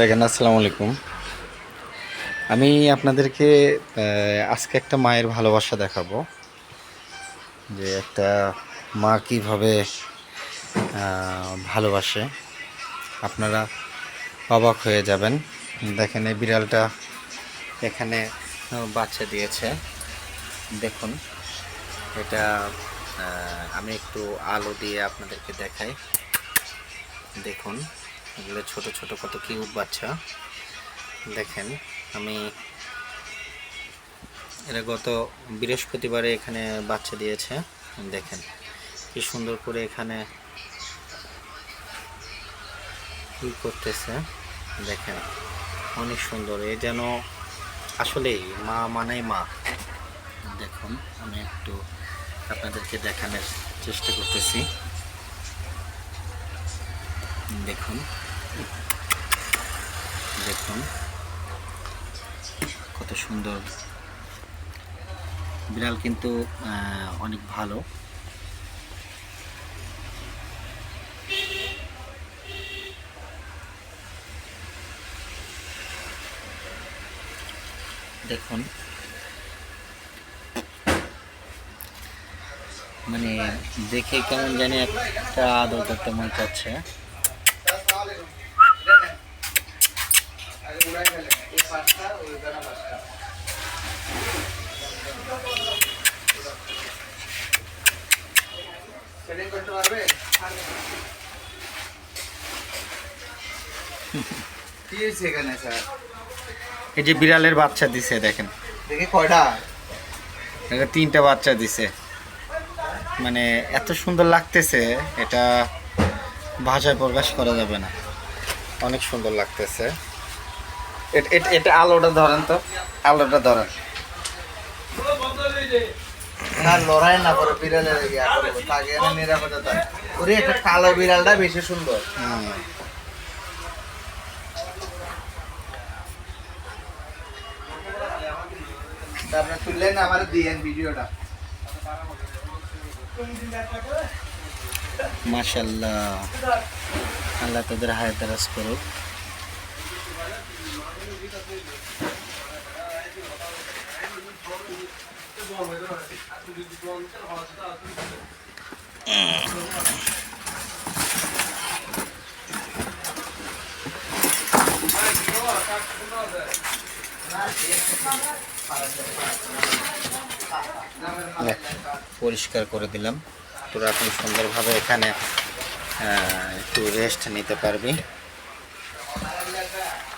দেখেন, আসসালামু আলাইকুম। আমি আপনাদেরকে আজকে একটা মায়ের ভালোবাসা দেখাবো। যে একটা মা কীভাবে ভালোবাসে। আপনারা অবাক হয়ে যাবেন। দেখেন, এই বিড়ালটা এখানে বাচ্চা দিয়েছে। দেখুন, এটা আমি একটু আলো দিয়ে আপনাদেরকে দেখাই। দেখুন। এগুলো ছোট ছোট কত কিউট বাচ্চা। দেখেন, আমি এরা গত বৃহস্পতিবারে এখানে বাচ্চা দিয়েছে। দেখেন, কি সুন্দর করে এখানে কি করতেছে। দেখেন, অনেক সুন্দর। এ যেন আসলেই মা মানেই মা। দেখুন, আমি একটু আপনাদেরকে দেখানোর চেষ্টা করতেছি। দেখুন দেখুন, কত সুন্দর। বিড়াল কিন্তু অনেক ভালো। দেখুন মানে দেখে কেমন জানি একটা আদর করতে মন সেটিং করতে পারবে কি হয়েছে এখানে স্যার এই যে বিড়ালের বাচ্চা দিছে দেখেন। দেখি কয়টা? তিনটা বাচ্চা দিছে। মানে এত সুন্দর লাগতেছে এটা ভাষায় প্রকাশ করা যাবে না। অনেক সুন্দর লাগতেছে। এট- আলোটা ধরেন তো। আলোটা ধরেন। না লড়াই না করে বিড়ালের তাকে এনে নিরাপত্তা ওরে একটা কালো বিড়ালটা বেশি সুন্দর। তুললেন আমার দিয়েন ভিডিওটা। মাশাল্লাহ। আল্লাহ তাদের হায় করুক। পরিষ্কার করে দিলাম। তোরা এখন সুন্দরভাবে এখানে একটু রেস্ট নিতে পারবি।